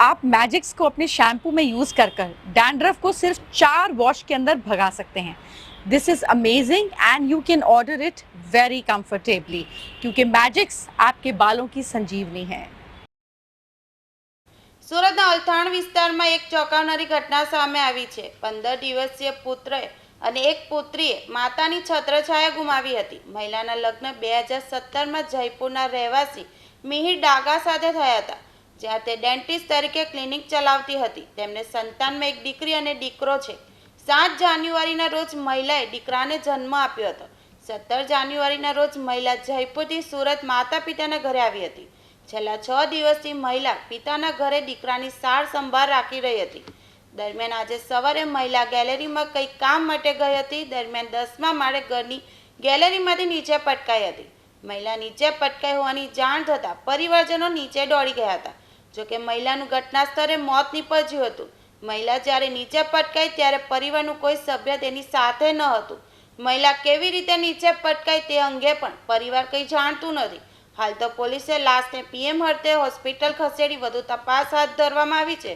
आप मैजिक्स को अपने शैम्पू में यूज़ कर कर डैंड्रफ को सिर्फ चार वॉश के अंदर भगा सकते हैं this is amazing and you can order it very comfortably क्योंकि मैजिक्स आपके बालों की संजीवनी है સુરતના અલથાણ વિસ્તારમાં એક ચોંકાવનારી ઘટના સામે આવી છે પંદર દિવસીય પુત્રએ અને એક પુત્રીએ માતાની છત્રછાયા ગુમાવી હતી મહિલાના લગ્ન બે હજાર સત્તરમાં જયપુરના રહેવાસી મિહિર ડાગા સાથે થયા હતા જ્યાં તે ડેન્ટિસ્ટ તરીકે ક્લિનિક ચલાવતી હતી. તેમને સંતાનમાં એક દીકરી અને દીકરો છે. સાત જાન્યુઆરીના રોજ મહિલાએ દીકરાને જન્મ આપ્યો હતો. સત્તર જાન્યુઆરીના રોજ મહિલા જયપુરથી સુરત માતા પિતાના ઘરે આવી હતી. છેલ્લા છ દિવસથી મહિલા પિતાના ઘરે દીકરાની સાર સંભાળ રાખી રહી હતી. દરમિયાન આજે સવારે મહિલા ગેલેરીમાં કંઈક કામ માટે ગઈ હતી. દરમિયાન દસમા માળે ઘરની ગેલેરીમાંથી નીચે પટકાઈ હતી. મહિલા નીચે પટકાઈ હોવાની જાણ થતાં પરિવારજનો નીચે દોડી ગયા હતા. જોકે મહિલાનું ઘટના સ્થળે મોત નીપજ્યું હતું. મહિલા જ્યારે નીચે પટકાઈ ત્યારે પરિવારનું કોઈ સભ્ય તેની સાથે ન હતું. મહિલા કેવી રીતે નીચે પટકાઈ તે અંગે પણ પરિવાર કંઈ જાણતું નથી. હાલ તો પોલીસે લાશને પીએમ હર્તે હોસ્પિટલ ખસેડી વધુ તપાસ હાથ ધરવામાં આવી છે.